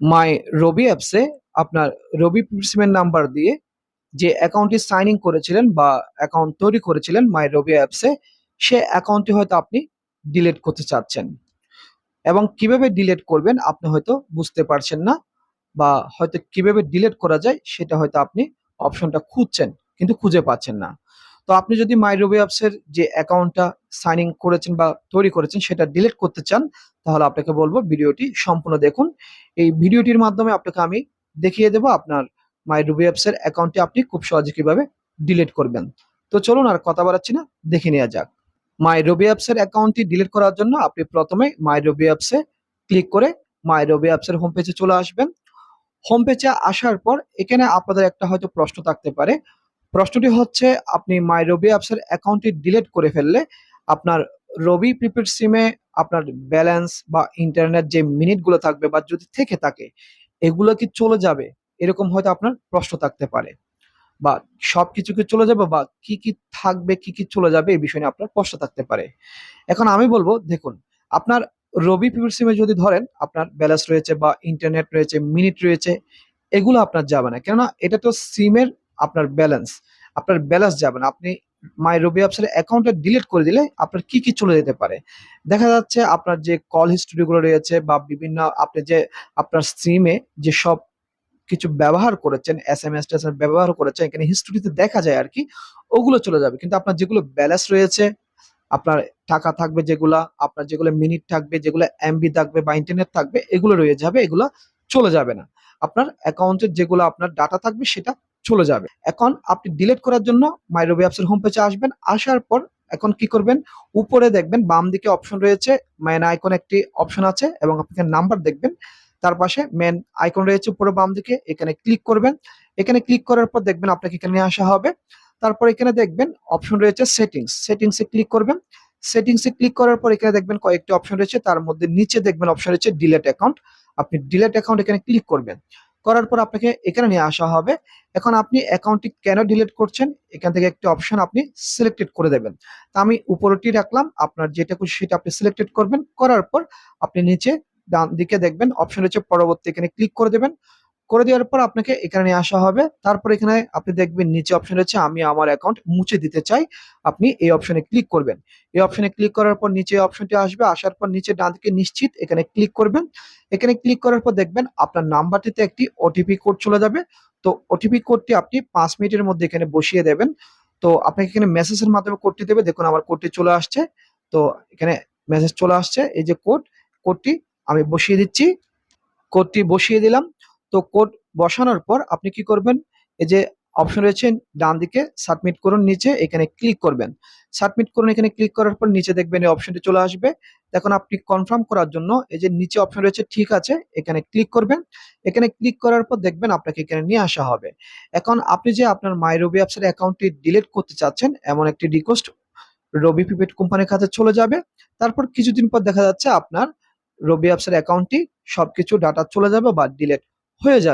মাই রবি অ্যাপসে আপনার রবি সিমের নাম্বার দিয়ে যে অ্যাকাউন্টটি সাইন ইন করেছিলেন বা অ্যাকাউন্ট তৈরি করেছিলেন মাই রবি অ্যাপসে সে অ্যাকাউন্টটি হয়তো আপনি ডিলিট করতে চাচ্ছেন। এবং কীভাবে ডিলিট করবেন আপনি হয়তো বুঝতে পারছেন না বা হয়তো কীভাবে ডিলিট করা যায় সেটা হয়তো আপনি অপশনটা খুঁজছেন কিন্তু খুঁজে পাচ্ছেন না। তো আপনি যদি মাই রবি অ্যাপসের যে অ্যাকাউন্টটা সাইন ইন করেছেন বা তৈরি করেছেন, সেটা ডিলিট করতে চান, তাহলে আপনাকে বলব ভিডিওটি সম্পূর্ণ দেখুন। এই ভিডিওটির মাধ্যমে আপনাকে আমি দেখিয়ে দেবো আপনার মাই রবি অ্যাপসের অ্যাকাউন্টটি আপনি খুব সহজে কীভাবে ডিলিট করবেন। তো চলুন আর কথা বাড়াচ্ছি না, দেখে নেওয়া যাক। মাই রবি অ্যাপসের অ্যাকাউন্টটি ডিলিট করার জন্য আপনি প্রথমে মাই রবি অ্যাপসে ক্লিক করে মাই রবি অ্যাপসের হোম পেজে চলে আসবেন। হোম পেজে আসার পর এখানে আপনাদের একটা হয়তো প্রশ্ন থাকতে পারে প্রশ্নটি হচ্ছে, আপনি মাই রবি অ্যাপসের অ্যাকাউন্টটি ডিলিট করে ফেললে আপনার রবি প্রিপেড সিমে আপনার ব্যালেন্স বা ইন্টারনেট যে মিনিটগুলো থাকবে বা যদি থেকে থাকে, এগুলো কি চলে যাবে? এরকম হয়তো আপনার প্রশ্ন থাকতে পারে। বা সব কিছু কি চলে যাবে বা কি কি থাকবে, কি কি চলে যাবে, এই বিষয় আপনার প্রশ্ন থাকতে পারে। এখন আমি বলব, দেখুন, আপনার রবি প্রিপেড সিমে যদি ধরেন, আপনার ব্যালেন্স রয়েছে বা ইন্টারনেট রয়েছে, মিনিট রয়েছে, এগুলো আপনার যাবে না। কেননা এটা তো সিমের আপনার ব্যালেন্স আপনার ব্যালেন্স যাবে না। আপনি মাই রবি অ্যাপসের অ্যাকাউন্টটা ডিলিট করে দিলে আপনার কি কি চলে যেতে পারে। দেখা যাচ্ছে আপনার যে কল হিস্টোরিগুলো রয়েছে বা বিভিন্ন আপনি যে আপনার সিমে যে সব কিছু ব্যবহার করেছেন এস এম এস ব্যবহার করেছেন, এখানে হিস্টোরিতে দেখা যায় আর কি, ওগুলো চলে যাবে। কিন্তু আপনার যেগুলো ব্যালেন্স রয়েছে, আপনার টাকা থাকবে যেগুলা, আপনার যেগুলো মিনিট থাকবে, যেগুলো এমবি থাকবে বা ইন্টারনেট থাকবে, এগুলো রয়ে যাবে, এগুলো চলে যাবে না। আপনার অ্যাকাউন্টের যেগুলো আপনার ডাটা থাকবে, সেটা চলে যাবে। এখন আপনি ডিলিট করার জন্য মাইরবি অ্যাপসের হোম পেজে আসবেন। আসার পর এখন কি করবেন? উপরে দেখবেন বাম দিকে অপশন রয়েছে মেন আইকন একটি অপশন আছে এবং আপনি নাম্বার দেখবেন। তার পাশে মেন আইকন রয়েছে উপরে বাম দিকে, এখানে ক্লিক করবেন। এখানে ক্লিক করার পর দেখবেন আপনাকে এখানে নিয়ে আসা হবে। তারপর এখানে দেখবেন অপশন রয়েছে সেটিংস সেটিংসে ক্লিক করবেন। সেটিংসে ক্লিক করার পর এখানে দেখবেন কয়েকটি অপশন রয়েছে। তার মধ্যে নিচে দেখবেন অপশন রয়েছে ডিলেট অ্যাকাউন্ট আপনি ডিলেট অ্যাকাউন্ট এখানে ক্লিক করবেন। করার পর আপনাকে এখানে নিয়ে আসা হবে। এখন আপনি অ্যাকাউন্টটি কেন ডিলিট করছেন? এখান থেকে একটি অপশন আপনি সিলেক্টেড করে দেবেন। তা আমি উপরটি রাখলাম। আপনার যেটা খুশি সেটা আপনি সিলেক্টেড করবেন। করার পর আপনি নিচে ডান দিকে দেখবেন। অপশন হচ্ছে পরবর্তী এখানে ক্লিক করে দেবেন। করে দেওয়ার পর আপনাকে এখানে আসা হবে। তারপর এখানে আপনি দেখবেন নিচে অপশন রয়েছে, আমি আমার অ্যাকাউন্ট মুছে দিতে চাই। আপনি এই অপশনে ক্লিক করবেন। এই অপশনে ক্লিক করার পর নিচে অপশনটি আসবে। আসার পর নিচে ডান দিকে নিশ্চিত এখানে ক্লিক করবেন। এখানে ক্লিক করার পর দেখবেন আপনার নাম্বারটিতে একটি ওটিপি কোড চলে যাবে। তো ওটিপি কোডটি আপনি পাঁচ মিনিটের মধ্যে এখানে বসিয়ে দেবেন। তো আপনাকে এখানে মেসেজের মাধ্যমে কোডটি দেবে। দেখুন আমার কোডটি চলে আসছে। তো এখানে মেসেজ চলে আসছে। এই যে কোড কোডটি আমি বসিয়ে দিচ্ছি। কোডটি বসিয়ে দিলাম। তো কোড বসানোর পর আপনি কি করবেন? এই যে অপশন রয়েছে, ডান দিকে সাবমিট করুন, নিচে এখানে ক্লিক করবেন। সাবমিট করুন, এখানে ক্লিক করার পর নিচে দেখবেন এই অপশনটি চলে আসবে। এখন আপনি কনফার্ম করার জন্য এই যে নিচে অপশন রয়েছে, ঠিক আছে, এখানে ক্লিক করবেন। এখানে ক্লিক করার পর দেখবেন আপনাকে এখানে নিয়ে আসা হবে। এখন আপনি যে আপনার মাই রবি অ্যাপসের অ্যাকাউন্টটি ডিলিট করতে চাচ্ছেন, এমন একটি রিকোয়েস্ট রবি প্রিপেড কোম্পানির কাছে চলে যাবে। তারপর কিছুদিন পর দেখা যাচ্ছে আপনার রবি অ্যাপসের অ্যাকাউন্টটি সবকিছু ডাটা চলে যাবে বা ডিলিট হয়ে যাবে